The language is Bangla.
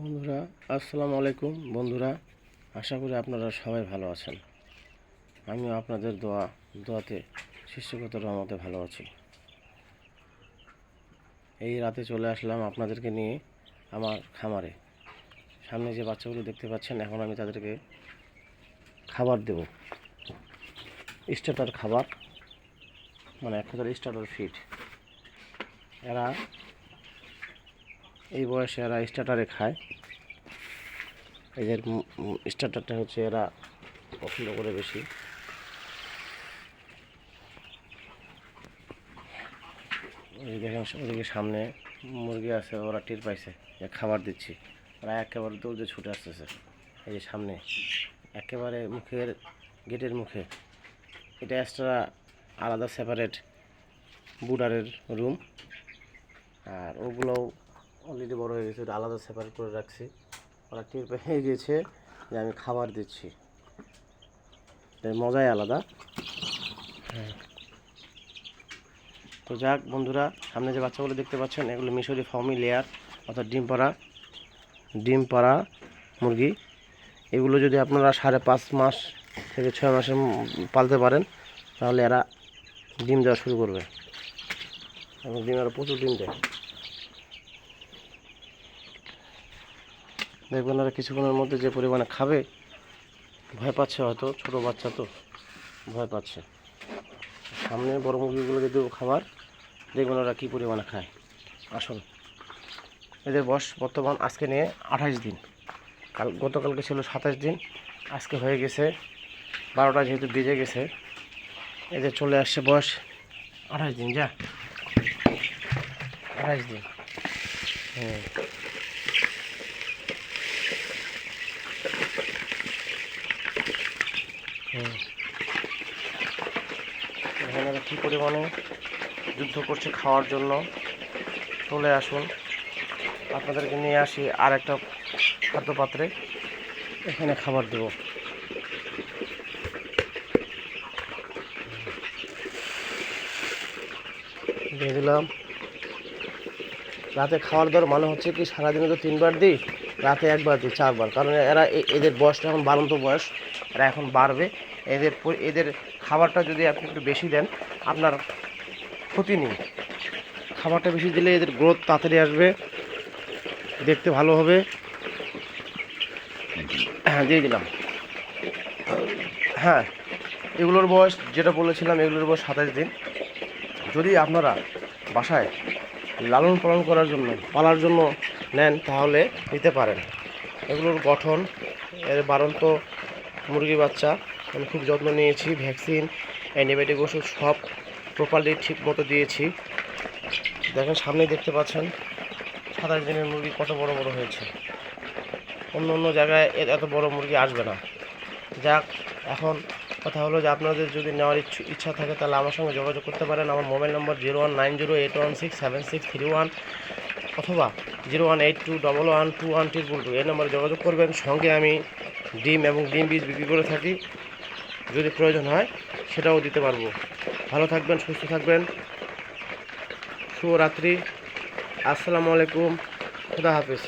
বন্ধুরা, আসসালামু আলাইকুম। বন্ধুরা, আশা করি আপনারা সবাই ভালো আছেন। আমিও আপনাদের দোয়া, দোয়াতে শিষ্যগত রহমতে ভালো আছি। এই রাতে চলে আসলাম আপনাদেরকে নিয়ে আমার খামারে। সামনে যে বাচ্চাগুলো দেখতে পাচ্ছেন, এখন আমি তাদেরকে খাবার দেব। স্টার্টার খাবার মানে এক কথার স্টার্টার ফিড এরা এই বয়সে এরা স্টার্টারে খায়। এদের স্টার্টারটা হচ্ছে এরা পছন্দ করে বেশি। দেখেন ওদিকে সামনে মুরগি আছে, ওরা টের পাইছে যে খাবার দিচ্ছি। ওরা একেবারে দৌড়ে ছুটে আসতেছে। এই যে সামনে, একেবারে মুখের গেটের মুখে। এটা এক্সট্রা আলাদা সেপারেট বুডারের রুম আর ওগুলোও অলরেডি বড় হয়ে গেছে ওটা আলাদা সেপারেট করে রাখছি। ওরা টের পেয়ে গেছে যে আমি খাবার দিচ্ছি। মজাই আলাদা। হ্যাঁ। তো যাক বন্ধুরা সামনে যে বাচ্চাগুলো দেখতে পাচ্ছেন এগুলো মিশরি ফর্মি লেয়ার অর্থাৎ ডিম পাড়া ডিম পাড়া মুরগি। এগুলো যদি আপনারা সাড়ে পাঁচ মাস থেকে ছয় মাসের ম- পালতে পারেন তাহলে এরা ডিম দেওয়া শুরু করবে। এবং ডিম এরা প্রচুর ডিম দেয়। দেখবেন ওরা কিছুক্ষণের মধ্যে যে পরিমাণে খাবে, ভয় পাচ্ছে হয়তো, ছোট বাচ্চা তো, ভয় পাচ্ছে। সামনে বড় মুরগিগুলোকে দেবো খাবার, দেখবেন ওরা কী পরিমাণে খায়। আসুন। এদের বয়স বর্তমান আজকে নিয়ে আঠাশ দিন। কাল, গতকালকে ছিল সাতাশ দিন, আজকে হয়ে গেছে বারোটা যেহেতু বেজে গেছে, এদের চলে আসছে বয়স আঠাশ দিন, যা। আঠাশ দিন। হ্যাঁ। এখানে কী পরিমাণে যুদ্ধ করছে খাওয়ার জন্য? চলে আসুন। আপনাদেরকে নিয়ে আসি আর একটা খাদ্য পাত্রে এখানে খাবার দেব। দিয়ে দিলাম। রাতে খাওয়ার দর মানে হচ্ছে কি সারাদিনে তো তিনবার দিই, রাতে একবার দিই, চারবার। কারণ এরা এদের বয়সটা এখন বাড়ন্ত বয়স। এরা এখন বাড়বে। এদের এদের খাবারটা যদি আপনি একটু বেশি দেন, আপনার ক্ষতি নেই। খাবারটা বেশি দিলে এদের গ্রোথ তাড়াতাড়ি আসবে, দেখতে ভালো হবে। হ্যাঁ দিয়ে দিলাম। হ্যাঁ এগুলোর বয়স যেটা বলেছিলাম, এগুলোর বয়স সাতাশ দিন। যদি আপনারা বাসায় লালন পালন করার জন্য, পালার জন্য নেন, তাহলে নিতে পারেন। এগুলোর গঠন, এর বারন্ত মুরগি বাচ্চা, আমি খুব যত্ন নিয়েছি, ভ্যাকসিন, অ্যান্টিবায়োটিক ওষুধ সব প্রপারলি ঠিক মতো দিয়েছি। দেখেন, সামনেই দেখতে পাচ্ছেন, সাতাশ দিনের মুরগি কত বড় বড় হয়েছে। অন্য অন্য জায়গায় এত বড় মুরগি আসবে না। যাক, এখন কথা হলো যে আপনাদের যদি নেওয়ার ইচ্ছা থাকে, তাহলে আমার সঙ্গে যোগাযোগ করতে পারেন। আমার mobile number zero one nine zero eight one six seven six three one. অথবা zero one eight two double one two one triple two এই নম্বরে যোগাযোগ করবেন। সঙ্গে আমি ডিম এবং ডিম বীজ বিক্রি করে থাকি। যদি প্রয়োজন হয় সেটাও দিতে পারব। ভালো থাকবেন, সুস্থ থাকবেন। শুভরাত্রি। আসসালামু আলাইকুম। খুদা হাফিজ।